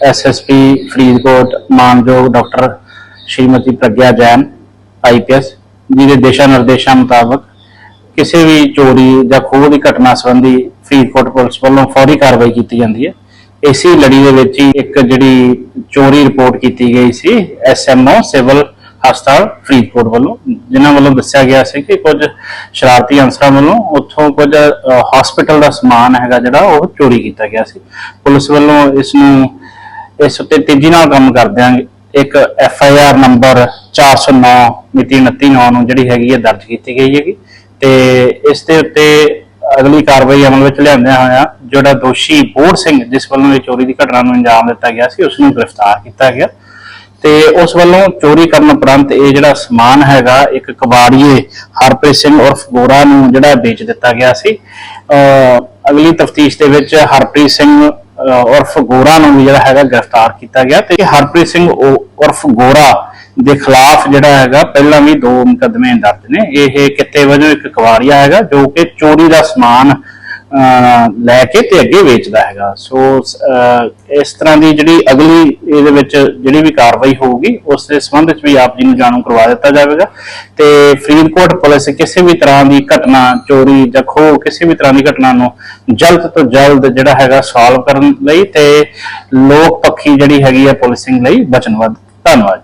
SSP Faridkot ਮਾਨਯੋਗ doctor Shrimati Pragya Jain IPS ਜਿਹਦੇ ਦਿਸ਼ਾ ਨਿਰਦੇਸ਼ਾਂ ਮੁਤਾਬਕ ਕਿਸੇ ਵੀ ਚੋਰੀ ਜਾਂ ਖੋਹ ਦੀ ਘਟਨਾ ਸੰਬੰਧੀ ਫਰੀਦਕੋਟ ਪੁਲਿਸ ਵੱਲੋਂ ਫੌਰੀ ਕਾਰਵਾਈ ਕੀਤੀ ਜਾਂਦੀ ਹੈ। ਇਸੇ ਲੜੀ ਦੇ ਵਿੱਚ ਹੀ ਇੱਕ ਜਿਹੜੀ ਚੋਰੀ ਰਿਪੋਰਟ ਕੀਤੀ ਗਈ ਸੀ ਐਸਐਮਓ ਸਿਵਲ ਹਸਪਤਾਲ ਫਰੀਦਕੋਟ ਵੱਲੋਂ, ਜਿਨ੍ਹਾਂ ਵੱਲੋਂ ਦੱਸਿਆ ਗਿਆ ਸੀ ਕਿ ਕੁਝ ਸ਼ਰਾਰਤੀ ਅਨਸਰਾਂ ਵੱਲੋਂ ਉੱਥੋਂ ਕੁਝ ਹਸਪੀਟਲ ਦਾ ਸਮਾਨ ਹੈਗਾ ਜਿਹੜਾ ਉਹ ਚੋਰੀ ਕੀਤਾ ਗਿਆ ਸੀ। ਪੁਲਿਸ ਵੱਲੋਂ ਇਸ ਨੂੰ ਇਸ ਉੱਤੇ ਤੇਜ਼ੀ ਨਾਲ ਕੰਮ ਕਰਦਿਆਂ ਇੱਕ ਐਫ ਆਈ ਆਰ ਨੰਬਰ 409 ਮਿਤੀ 29 ਨੂੰ ਜਿਹੜੀ ਹੈਗੀ ਹੈ ਦਰਜ ਕੀਤੀ ਗਈ ਹੈਗੀ। ਤੇ ਇਸ ਦੇ ਉੱਤੇ ਅਗਲੀ ਕਾਰਵਾਈ ਅਮਲ ਵਿੱਚ ਲਿਆਂਦਿਆਂ ਹੋਇਆ ਜਿਹੜਾ ਦੋਸ਼ੀ ਬੋੜ ਸਿੰਘ, ਜਿਸ ਵੱਲੋਂ ਇਹ ਚੋਰੀ ਦੀ ਘਟਨਾ ਨੂੰ ਅੰਜਾਮ ਦਿੱਤਾ ਗਿਆ ਸੀ, ਉਸ ਨੂੰ ਗ੍ਰਿਫਤਾਰ ਕੀਤਾ ਗਿਆ। ਤੇ ਉਸ ਵੱਲੋਂ ਚੋਰੀ ਕਰਨ ਉਪਰੰਤ ਇਹ ਜਿਹੜਾ ਸਮਾਨ ਹੈਗਾ, ਇੱਕ ਕਬਾੜੀਏ ਹਰਪ੍ਰੀਤ ਸਿੰਘ ਉਰਫ ਗੋਰਾ ਨੂੰ ਜਿਹੜਾ ਵੇਚ ਦਿੱਤਾ ਗਿਆ ਸੀ। ਅਹ ਅਗਲੀ ਤਫਤੀਸ਼ ਦੇ ਵਿੱਚ ਹਰਪ੍ਰੀਤ ਸਿੰਘ ਉਰਫ ਗੋਰਾ ਨੂੰ ਵੀ ਜਿਹੜਾ ਹੈਗਾ ਗ੍ਰਿਫਤਾਰ ਕੀਤਾ ਗਿਆ ਤੇ ਹਰਪ੍ਰੀਤ ਸਿੰਘ ਉਹ ਉਰਫ ਗੋਰਾ ਦੇ ਖਿਲਾਫ ਜਿਹੜਾ ਹੈਗਾ ਪਹਿਲਾਂ ਵੀ ਦੋ ਮੁਕੱਦਮੇ ਦਰਜ ਨੇ। ਇਹ ਕਿੱਤੇ ਵਜੋਂ ਇੱਕ ਕਵਾੜੀਆ ਹੈਗਾ ਜੋ ਕਿ ਚੋਰੀ ਦਾ ਸਮਾਨ ਲੈ ਕੇ ਤੇ ਅੱਗੇ ਵੇਚਦਾ ਹੈਗਾ। ਸੋ ਇਸ ਤਰ੍ਹਾਂ ਦੀ ਜਿਹੜੀ ਅਗਲੀ ਇਹਦੇ ਵਿੱਚ ਜਿਹੜੀ ਵੀ ਕਾਰਵਾਈ ਹੋਊਗੀ, ਉਸ ਦੇ ਸੰਬੰਧ ਵਿੱਚ ਵੀ ਆਪ ਜੀ ਨੂੰ ਜਾਣੂ ਕਰਵਾ ਦਿੱਤਾ ਜਾਵੇਗਾ। ਤੇ ਫਰੀਦਕੋਟ ਪੁਲਿਸ ਕਿਸੇ ਵੀ ਤਰ੍ਹਾਂ ਦੀ ਘਟਨਾ, ਚੋਰੀ ਜਾਂ ਖੋਹ ਕਿਸੇ ਵੀ ਤਰ੍ਹਾਂ ਦੀ ਘਟਨਾ ਨੂੰ ਜਲਦ ਤੋਂ ਜਲਦ ਜਿਹੜਾ ਹੈਗਾ ਸੋਲਵ ਕਰਨ ਲਈ ਤੇ ਲੋਕ ਪੱਖੀ ਜਿਹੜੀ ਹੈਗੀ ਹੈ ਪੁਲਿਸਿੰਗ ਲਈ ਵਚਨਬੱਧ। ਧੰਨਵਾਦ